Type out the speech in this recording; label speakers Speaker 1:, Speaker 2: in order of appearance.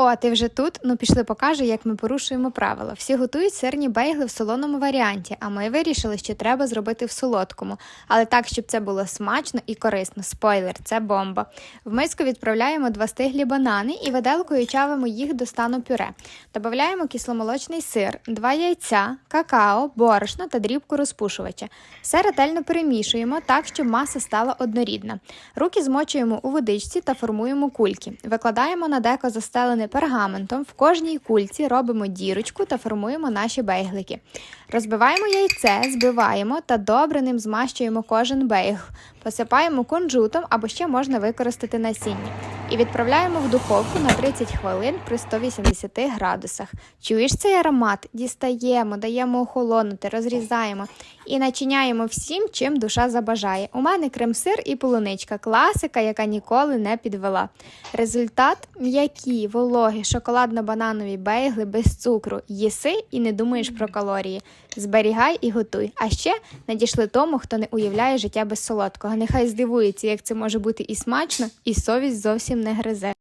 Speaker 1: О, ти вже тут? Ну пішли покажу, як ми порушуємо правила. Всі готують сирні бейгли в солоному варіанті, а ми вирішили, що треба зробити в солодкому, але так, щоб це було смачно і корисно. Спойлер, це бомба. В миску відправляємо два стиглі банани і виделкою чавимо їх до стану пюре. Додаємо кисломолочний сир, два яйця, какао, борошно та дрібку розпушувача. Все ретельно перемішуємо так, щоб маса стала однорідна. Руки змочуємо у водичці та формуємо кульки. Викладаємо на деко застелене пергаментом. В кожній кульці робимо дірочку та формуємо наші бейглики. Розбиваємо яйце, збиваємо та добре ним змащуємо кожен бейгл. Посипаємо кунжутом або ще можна використати насіння. І відправляємо в духовку на 30 хвилин при 180 градусах. Чуєш цей аромат? Дістаємо, даємо охолонути, розрізаємо і начиняємо всім, чим душа забажає. У мене крем-сир і полуничка, класика, яка ніколи не підвела. Результат м'які, вологі, шоколадно-бананові бейгли без цукру. Їси і не думаєш про калорії. Зберігай і готуй. А ще надійшли тому, хто не уявляє життя без солодкого. Нехай здивується, як це може бути і смачно, і совість зовсім не гризе.